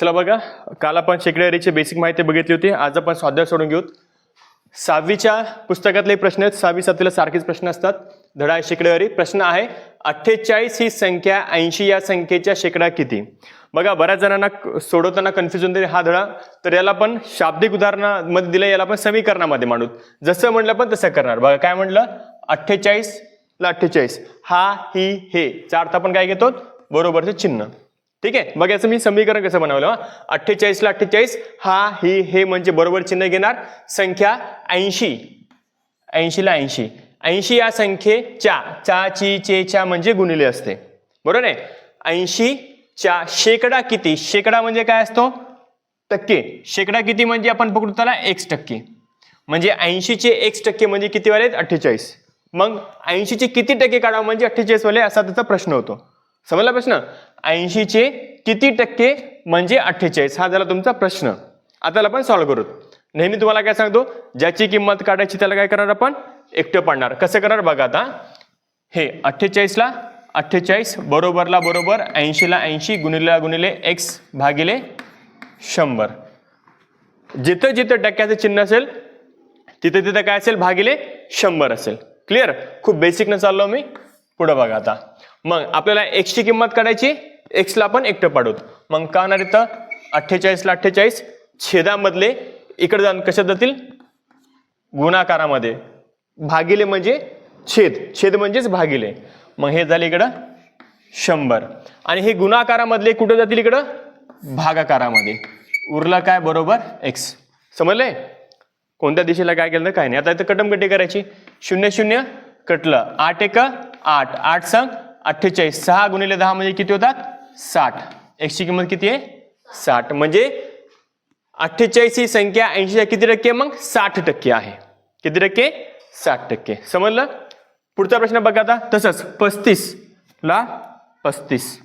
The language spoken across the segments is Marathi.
चला बघा काल आपण शेकडेवारीची बेसिक माहिती बघितली होती. आज आपण स्वाध्याय सोडून घेऊत. सहावीच्या पुस्तकातले प्रश्न आहेत. सहावी सातवीला सारखेच प्रश्न असतात. धडा आहे शेकडेवारी. प्रश्न आहे अठ्ठेचाळीस ही संख्या ऐंशी या संख्येच्या शेकडा किती? बघा बऱ्याच जणांना क- सोडवताना कन्फ्युजन होते हा धडा. तर याला पण शाब्दिक उदाहरणामध्ये दिलं याला आपण समीकरणामध्ये मांडू. जसं म्हटलं पण तसं करणार. बघा काय म्हटलं? अठ्ठेचाळीस ला अठ्ठेचाळीस. हा ही हे. चा अर्थ आपण काय घेतो? बरोबरचे चिन्ह. ठीक आहे? मग याचं मी समीकरण कसं बनवलं? अठ्ठेचाळीसला अठ्ठेचाळीस हा ही हे म्हणजे बरोबर चिन्ह घेणार. संख्या ऐंशी. ऐंशीला ऐंशी. ऐंशी या संख्येच्या चा ची चे च्या म्हणजे गुणिले असते. बरोबर आहे? ऐंशी च्या शेकडा किती? शेकडा म्हणजे काय असतो? टक्के. शेकडा किती म्हणजे आपण पकडू त्याला एक्स टक्के. म्हणजे ऐंशीचे एक्स टक्के म्हणजे किती वाले आहेत? अठ्ठेचाळीस. मग ऐंशीचे किती टक्के काढावं म्हणजे अठ्ठेचाळीस वाले असा त्याचा प्रश्न होतो. समजला प्रश्न? ऐंशीचे किती टक्के म्हणजे अठ्ठेचाळीस? हा झाला तुमचा प्रश्न. आता आपण सॉल्व्ह करू. नेहमी तुम्हाला काय सांगतो? ज्याची किंमत काढायची त्याला काय करणार आपण? एकटं पाडणार. कसं करणार? बघा आता. हे अठ्ठेचाळीसला अठ्ठेचाळीस बरोबरला बरोबर ऐंशीला ऐंशी गुणिले गुणिले एक्स भागिले शंभर. जिथं जिथं टक्क्याचं चिन्ह असेल तिथं तिथं काय असेल? भागिले शंभर असेल. क्लिअर खूप बेसिकनं चाललो मी पुढं बघा आता. मग आपल्याला एक्सची किंमत काढायची एक्सला आपण एकटं पाडूत मग का होणार इथं? अठ्ठेचाळीसला अठ्ठेचाळीस छेदामधले इकडे जाऊन कशात जातील? गुणाकारामध्ये. भागिले म्हणजे छेद. छेद म्हणजेच भागिले. मग हे झाले इकडं शंभर. आणि हे गुणाकारामधले कुठं जातील इकडं? भागाकारामध्ये. उरला काय? बरोबर एक्स समजलंय? कोणत्या दिशेला काय केलं? काय नाही. आता इथं कटमकटी करायची. शून्य शून्य कटलं. आठ एक आठ. आठ सांग. अठ्ठेचाळीस. सहा गुणिले दहा म्हणजे किती होतात? साठ. एक्सची किंमत किती आहे? साठ. म्हणजे अठ्ठेचाळीस ही संख्या ऐंशीच्या किती टक्के? मग साठ टक्के आहे. किती टक्के? साठ टक्के. समजलं? पुढचा प्रश्न बघा आता. तसंच पस्तीस ला पस्तीस.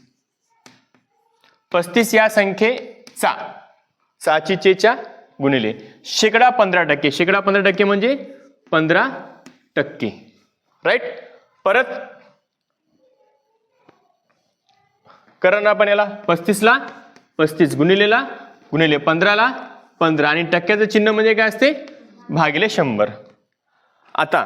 पस्तीस या संख्येचा साची चेच्या गुणिले. शेकडा पंधरा टक्के. शेकडा पंधरा टक्के म्हणजे पंधरा टक्के. राईट परत करा ना आपण याला. पस्तीसला पस्तीस गुणिलेला गुणिले पंधराला पंधरा. आणि टक्क्याचं चिन्ह म्हणजे काय असते? भागिले शंभर. आता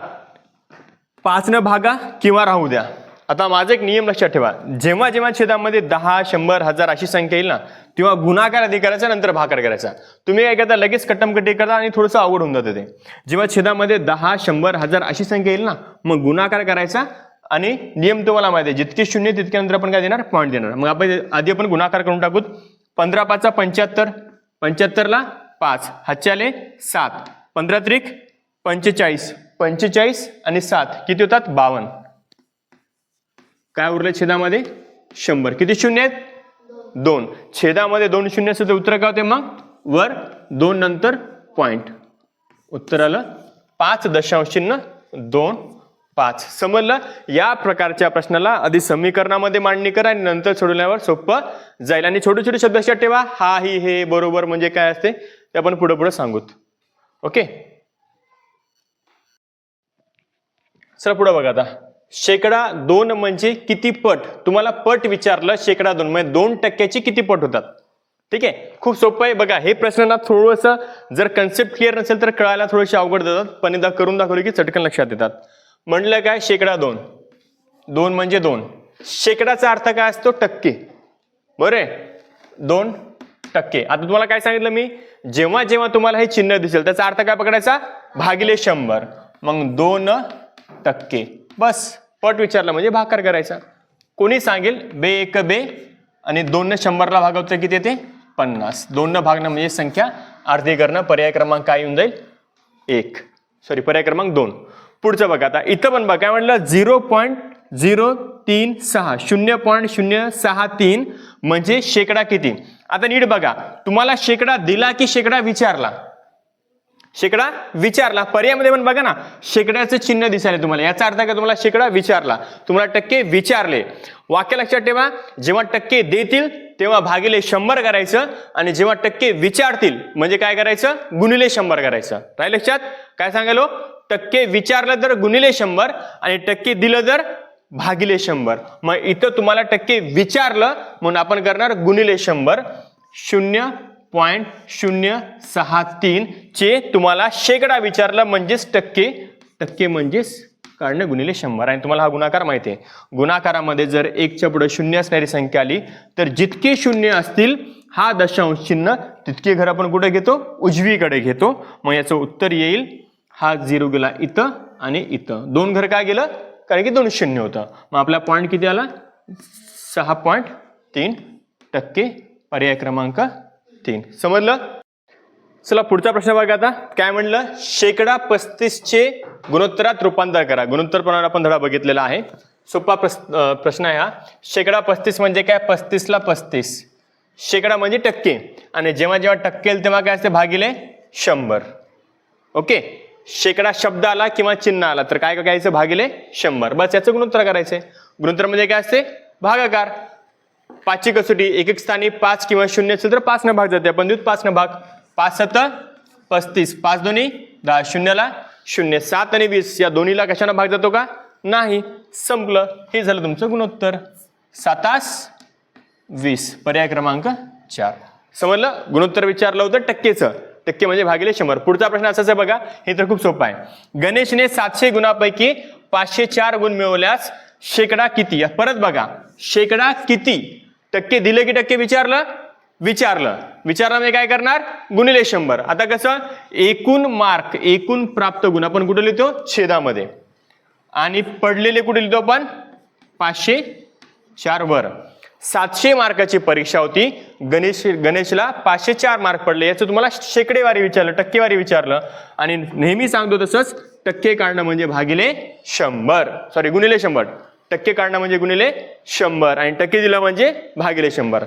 पाचनं भागा किंवा राहू द्या. आता माझा एक नियम लक्षात ठेवा. जेव्हा जेव्हा छेदामध्ये दहा शंभर हजार अशी संख्या येईल ना तेव्हा गुणाकार आधी करायचा नंतर भाकार करायचा. तुम्ही काय करता लगेच कट्टमकट्टी करता आणि थोडंसं अवघड होऊन जातं ते. जेव्हा छेदामध्ये दहा शंभर हजार अशी संख्या येईल ना मग गुणाकार करायचा आणि नियम तुम्हाला माहिती आहे जितके शून्य तितक्यानंतर आपण काय देणार? पॉईंट देणार. मग आपण आधी आपण गुणाकार करून टाकूत. पंधरा पाचचा पंच्याहत्तर पंच्याहत्तरला पाच. हातचे सात. पंधरा त्रिक पंचेचाळीस. पंचेचाळीस आणि सात. किती होतात? बावन्न. काय उरलं छेदामध्ये? शंभर. किती शून्य आहेत? दोन. छेदामध्ये दोन शून्य असेल तर उत्तर काय होते मग? वर दोन नंतर पॉइंट उत्तर आलं पाच दशांश चिन्ह दोन पाच. समजलं? या प्रकारच्या प्रश्नाला आधी समीकरणामध्ये मांडणी करा आणि नंतर सोडवल्यावर सोपं जाईल. आणि छोटे छोटे शब्द लक्षात ठेवा. हा ही हे बरोबर म्हणजे काय असते? ते आपण पुढे पुढे सांगूत. ओके? चला पुढे बघा आता. शेकडा दोन म्हणजे किती पट? तुम्हाला पट विचारलं शेकडा दोन. म्हणजे दोन टक्क्याची किती पट होतात? ठीक आहे? खूप सोपं आहे. बघा हे प्रश्न ना थोडंसं जर कन्सेप्ट क्लिअर नसेल तर कळायला थोडेसे अवघड देतात पण एकदा करून दाखवले की चटकन लक्षात येतात. म्हणलं काय? शेकडा दोन. दोन म्हणजे दोन. शेकडाचा अर्थ काय असतो? टक्के. बरे दोन टक्के. आता तुम्हाला काय सांगितलं मी? जेव्हा जेव्हा तुम्हाला हे चिन्ह दिसेल त्याचा अर्थ काय पकडायचा? भागिले शंभर. मग दोन टक्के. बस. पट विचारला. म्हणजे भाकार करायचा. कोणी सांगेल? बे एक बे. आणि दोन शंभरला भागवतं किती येते? पन्नास. दोन भागणं म्हणजे संख्या. अर्धी करणं. पर्याय क्रमांक काय येऊन जाईल. एक. सॉरी पर्याय क्रमांक दोन. पुढचं बघा आता. इथं पण बघा काय म्हटलं? झिरो पॉईंट झिरो तीन सहा शून्य पॉईंट शून्य सहा तीन म्हणजे शेकडा किती? आता नीट बघा तुम्हाला शेकडा दिला की शेकडा विचारला? शेकडा विचारला. पर्यायमध्ये पण बघा ना शेकड्याचं चिन्ह दिसायला तुम्हाला. याचा अर्थ काय? तुम्हाला शेकडा विचारला. तुम्हाला टक्के विचारले. वाक्य लक्षात ठेवा जेव्हा टक्के देतील तेव्हा भागिले शंभर करायचं आणि जेव्हा टक्के विचारतील म्हणजे काय करायचं? गुणिले शंभर करायचं. राहील लक्षात? काय सांगालो टक्के विचारलं तर गुणिले शंभर आणि टक्के दिलं तर भागिले शंभर. मग इथं तुम्हाला टक्के विचारलं म्हणून आपण करणार गुणिले शंभर. शून्य पॉईंट शून्य सहा तीन चे तुम्हाला शेकडा विचारलं म्हणजेच टक्के टक्के म्हणजेच काढणं गुणिले शंभर. आणि तुम्हाला हा गुणाकार माहिती आहे. गुणाकारामध्ये जर एकच्या पुढे शून्य असणारी संख्या आली तर जितके शून्य असतील हा दशांश चिन्ह तितके घर आपण कुठे घेतो? उजवीकडे घेतो. मग याचं उत्तर येईल हा झिरो गेला इथं आणि इथं. दोन घर काय गेलं? कारण की दोन शून्य होतं. मग आपला पॉईंट किती आला? सहा पॉईंट तीन टक्के पर्याय क्रमांक तीन. समजलं? चला पुढचा प्रश्न बघा आता. काय म्हणलं शेकडा पस्तीसचे गुणोत्तरात रूपांतर करा. गुणोत्तर प्रमाण आपण धडा बघितलेला आहे. सोपा प्रश्न आहे हा. शेकडा पस्तीस म्हणजे काय? पस्तीसला पस्तीस. शेकडा म्हणजे टक्के. आणि जेव्हा जेव्हा टक्के येईल तेव्हा काय असते? भागिले शंभर. ओके? शेकडा शब्द आला किंवा चिन्ह आला. तर काय करायचं भागिले शंभर. बस याचं गुणोत्तर करायचंय. गुणोत्तर म्हणजे काय असते? भागाकार. पाचची कसोटी एक एक स्थानी पाच किंवा शून्य असेल तर पाच न भाग जाते. आपण देऊ पाच न भाग. पाच सत पस्तीस. पाच दोन्ही दहा. शून्यला शून्य. सात आणि वीस या दोन्हीला कशानं भाग जातो का? नाही. संपलं. हे झालं तुमचं गुणोत्तर. सातास वीस. पर्याय क्रमांक चार. समजलं? गुणोत्तर विचारलं होतं टक्केचं. टक्के म्हणजे भागिले शंभर. पुढचा प्रश्न असाच आहे बघा हे तर खूप सोपं आहे. गणेशने सातशे गुणापैकी पाचशे चार गुण मिळवल्यास शेकडा किती? परत बघा. शेकडा किती? टक्के दिले की टक्के विचारलं? विचारलं. विचारलं म्हणजे काय करणार? गुणिले शंभर. आता कसं? एकूण मार्क एकूण प्राप्त गुण. आपण कुठे लिहितो? छेदामध्ये. आणि पडलेले कुठे लिहितो आपण? पाचशे चार वर. सातशे मार्काची परीक्षा होती. गणेश गणेशला पाचशे चार मार्क पडले. याचं तुम्हाला शेकडेवारी विचारलं टक्केवारी विचारलं. आणि नेहमी सांगतो तसंच टक्के काढणं म्हणजे भागिले शंभर. सॉरी गुणिले शंभर. टक्के काढणं म्हणजे गुणिले शंभर. आणि टक्के दिलं म्हणजे भागिले शंभर.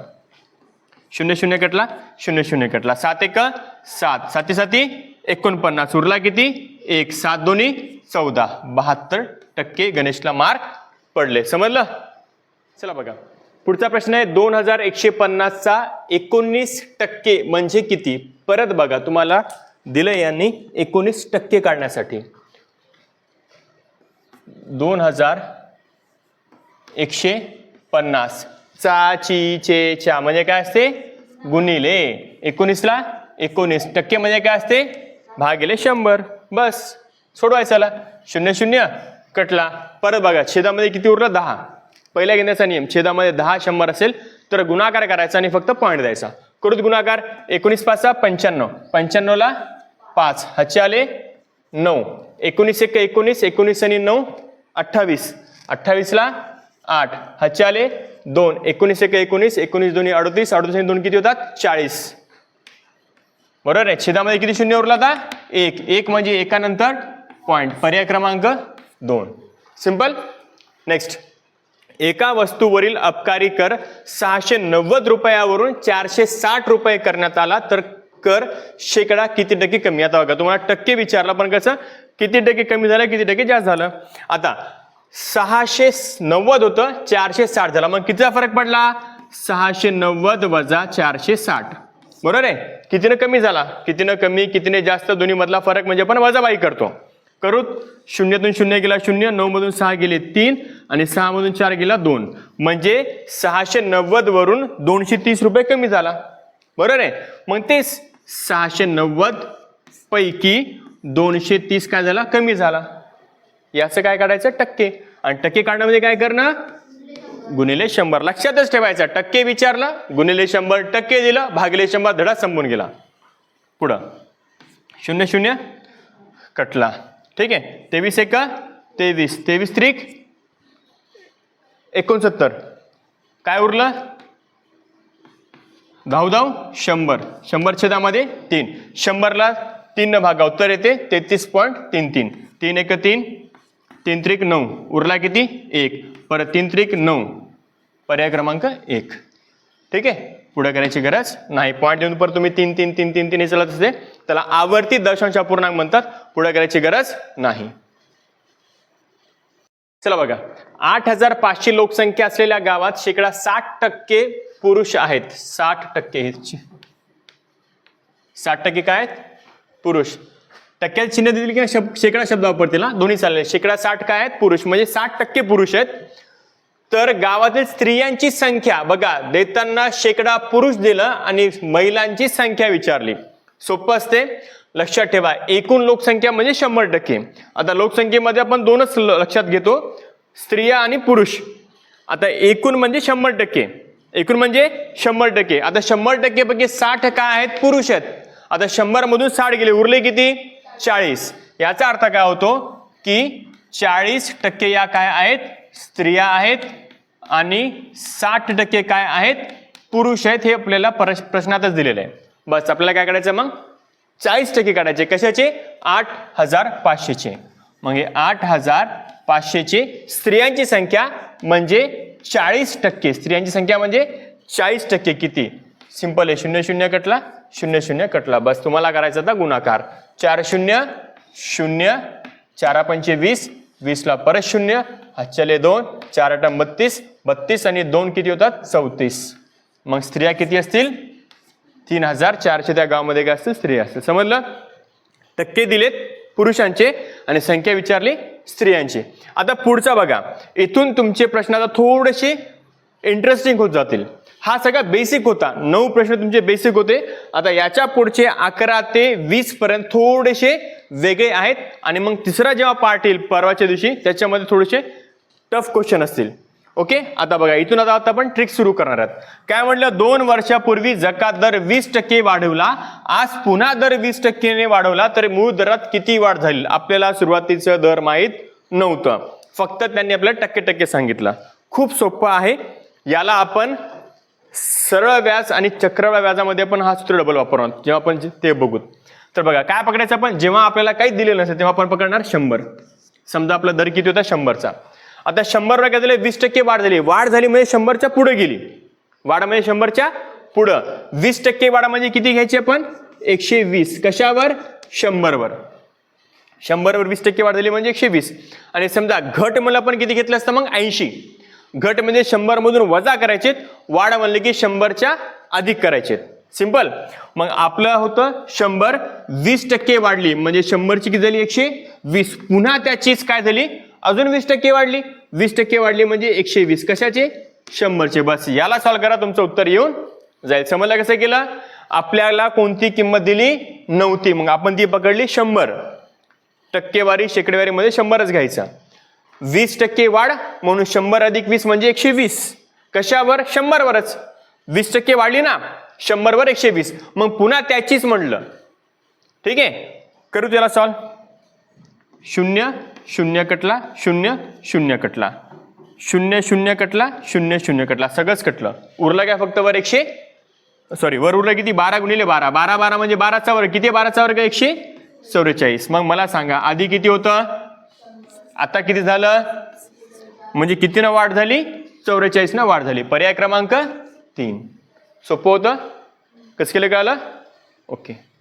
शून्य शून्य कटला? शून्य शून्य कटला. सात एक सात. साती साती एकोणपन्नास. उरला किती? एक. सात दोन्ही चौदा. बहात्तर टक्के गणेशला मार्क पडले. समजलं? चला बघा. पुढचा प्रश्न आहे दोन हजार एकशे पन्नासचा एकोणीस टक्के म्हणजे किती? परत बघा तुम्हाला दिलं यांनी एकोणीस टक्के काढण्यासाठी. दोन हजार एकशे पन्नास. चा ची चे च्या म्हणजे काय असते? गुणिले. एकोणीसला एकोणीस टक्के म्हणजे काय असते? भागिले शंभर. बस सोडवायचाला शून्य शून्य. कटला. परत बघा छेदामध्ये किती उरलं? दहा. पहिल्या घेण्याचा नियम छेदामध्ये दहा शंभर असेल तर गुणाकार करायचा आणि फक्त पॉईंट द्यायचा. कृत गुणाकार एकोणीस पाचचा पंच्याण्णव. पंच्याण्णवला पाच. हचे आले नऊ. एकोणीस एक एकोणीस एकोणीस आणि नऊ अठ्ठावीस. अठ्ठावीसला आठ. हचे आले दोन. एकोणीस एक एकोणीस एकोणीस दोन्ही अडतीस अडतीस आणि दोन किती होतात? चाळीस. बरोबर आहे? छेदामध्ये किती शून्य उरला आता? एक. एक म्हणजे एकानंतर पॉईंट पर्याय क्रमांक दोन. सिंपल नेक्स्ट एका वस्तूवरील अबकारी कर सहाशे नव्वद रुपयावरून चारशे साठ रुपये करण्यात आला. तर कर शेकडा किती टक्के कमी? आता बघा तुम्हाला टक्के विचारला पण कसं? किती टक्के कमी झालं किती टक्के जास्त झालं? आता सहाशे नव्वद होतं चारशे साठ झाला. मग कितीचा फरक पडला? सहाशे नव्वद वजा चारशे साठ. बरोबर आहे? कितीनं कमी झाला? कितीनं कमी कितीने जास्त? दोन्ही मधला फरक म्हणजे आपण वजाबाई करतो. करूत. शून्यातून शून्य गेला शून्य नऊमधून सहा गेले तीन आणि सहामधून चार गेला दोन. म्हणजे सहाशे नव्वद वरून दोनशे तीस रुपये कमी झाला. बरोबर आहे? मग ते सहाशे नव्वद पैकी दोनशे तीस काय झाला? कमी झाला. याचं काय काढायचं? टक्के. आणि टक्के काढण्यामध्ये काय करणं? गुणिले शंभर. लक्षातच ठेवायचं. टक्के विचारला गुणिले शंभर टक्के दिलं भागिले शंभर धडा संपून गेला. पुढं. शून्य शून्य. कटला. ठीक आहे. तेवीस एक तेवीस. तेवीस त्रिक एकोणसत्तर. काय उरलं? धाव धाव शंभर. शंभर छेदामध्ये तीन. शंभरला तीन भागा उत्तर येते तेहतीस पॉईंट तीन तीन. तीन एक तीन. तीन त्रिक नऊ. उरला किती? एक. परत तीन त्रिक नऊ. पर्याय क्रमांक एक. ठीक आहे. पुढे करायची गरज नाही. पॉईंट देऊन परत तुम्ही तीन तीन तीन तीन तीन हे चालत असते. त्याला आवर्ती दशांश अपूर्णांक म्हणतात. पुढे करायची गरज नाही. चला बघा. आठ हजार पाचशे लोकसंख्या असलेल्या गावात शेकडा साठ टक्के पुरुष आहेत. साठ टक्के साठ टक्के काय आहेत? पुरुष. टक्क्यात चिन्ह दिली किंवा शब शेकडा शब्द वापरतील ना दोन्ही चालले. शेकडा साठ काय आहेत? पुरुष. म्हणजे साठ टक्के पुरुष आहेत. तर गावातील स्त्रियांची संख्या बघा देताना शेकडा पुरुष दिलं आणि महिलांची संख्या विचारली. सोपं असते. लक्षात ठेवा एकूण लोकसंख्या म्हणजे शंभर टक्के. आता लोकसंख्येमध्ये आपण दोनच ल- लक्षात घेतो स्त्रिया आणि पुरुष. आता एकूण म्हणजे शंभर टक्के. एकूण म्हणजे शंभर टक्के. आता शंभर टक्केपैकी साठ काय आहेत? पुरुष आहेत. आता शंभर मधून साठ गेले उरले किती? चाळीस. याचा अर्थ काय होतो? की चाळीस टक्के या काय आहेत? स्त्रिया आहेत आणि साठ टक्के काय आहेत? पुरुष आहेत हे आपल्याला प्रश्नातच दिलेलं आहे. बस आपल्याला काय करायचं मग? चाळीस टक्के काढायचे. कशाचे? आठ हजार पाचशेचे. मग हे आठ हजार पाचशेचे स्त्रियांची संख्या म्हणजे चाळीस टक्के. स्त्रियांची संख्या म्हणजे चाळीस टक्के किती? सिंपल आहे. शून्य शून्य कटला? शून्य शून्य कटला. बस तुम्हाला करायचा होता गुणाकार. चार शून्य शून्य चारा पंचे वीस वीसला परत शून्य हातच्याले दोन चार आठ बत्तीस बत्तीस आणि दोन किती होतात? चौतीस. मग स्त्रिया किती असतील? तीन हजार चारशे त्या गावामध्ये काय असतील स्त्रिया असतील. समजलं? टक्के दिलेत पुरुषांचे आणि संख्या विचारली स्त्रियांची. आता पुढचा बघा. इथून तुमचे प्रश्न आता थोडेसे इंटरेस्टिंग होत जातील. हा सगळा बेसिक होता. नऊ प्रश्न तुमचे बेसिक होते. आता याच्या पुढचे अकरा ते वीस पर्यंत थोडेसे वेगळे आहेत. आणि मग तिसरा जेव्हा पार्ट येईल परवाच्या दिवशी त्याच्यामध्ये थोडेसे टफ क्वेश्चन असतील. ओके? आता बघा इथून आता आता आपण ट्रिक सुरू करणार आहात. काय म्हटलं? दोन वर्षापूर्वी जकात दर वीस टक्के वाढवला. आज पुन्हा दर वीस टक्केने वाढवला तर मूळ दरात किती वाढ झाली? आपल्याला सुरुवातीचं दर माहीत नव्हतं. फक्त त्यांनी आपल्याला टक्के टक्के सांगितलं. खूप सोपं आहे. याला आपण सरळ व्याज आणि चक्रवाढ व्याजामध्ये आपण हा सूत्र डबल वापरणार जेव्हा आपण ते बघू. तर बघा काय पकडायचं आपण? जेव्हा आपल्याला काही दिलेलं नसेल तेव्हा आपण पकडणार शंभर. समजा आपला दर किती होता? शंभरचा. आता शंभर काय झाले वीस टक्के वाढ झाली. वाढ झाली म्हणजे शंभरच्या पुढे गेली. वाढ म्हणजे शंभरच्या पुढं. वीस टक्के वाढ म्हणजे किती घ्यायची आपण? एकशे वीस. कशावर? शंभरवर. शंभरवर वीस टक्के वाढ झाली म्हणजे एकशे वीस. आणि समजा घट म्हणलं आपण किती घेतलं असतं? मग ऐंशी. घट म्हणजे शंभर मधून वजा करायचे वाढ म्हणले की शंभरच्या अधिक करायचे सिंपल. मग आपलं होतं शंभर. वीस टक्के वाढली. म्हणजे शंभरची किती झाली? एकशे वीस. पुन्हा त्याचीच काय झाली? अजून वीस टक्के वाढली. वीस टक्के वाढली म्हणजे एकशे वीस. कशाचे? शंभरचे. बस याला सॉल्व करा. तुमचं उत्तर येऊन जाईल. समजलं कसं केलं? आपल्याला कोणती किंमत दिली? नव्हती. मग आपण ती पकडली शंभर. टक्केवारी शेकडेवारीमध्ये शंभरच घ्यायचा. वीस टक्के वाढ म्हणून शंभर अधिक वीस म्हणजे एकशे वीस. कशावर? शंभरवरच. वीस टक्के वाढली ना शंभरवर एकशे वीस. मग पुन्हा त्याचीच म्हणलं. ठीक आहे? करू त्याला सॉल्व शून्य शून्य कटला शून्य शून्य कटला. शून्य शून्य कटला शून्य शून्य कटला. सगळंच कटलं. उरलं काय फक्त वर एकशे? सॉरी वर उरलं किती? बारा गुणिले बारा. बारा बारा म्हणजे बाराचा वर्ग. किती बाराचा वर्ग? एकशे चौवेचाळीस. मग मला सांगा आधी किती होतं? आता किती झालं? म्हणजे कितीनं वाढ झाली? चौवेचाळीसनं वाढ झाली. पर्याय क्रमांक तीन. सोपं होतं? कसं केलं कळालं? ओके.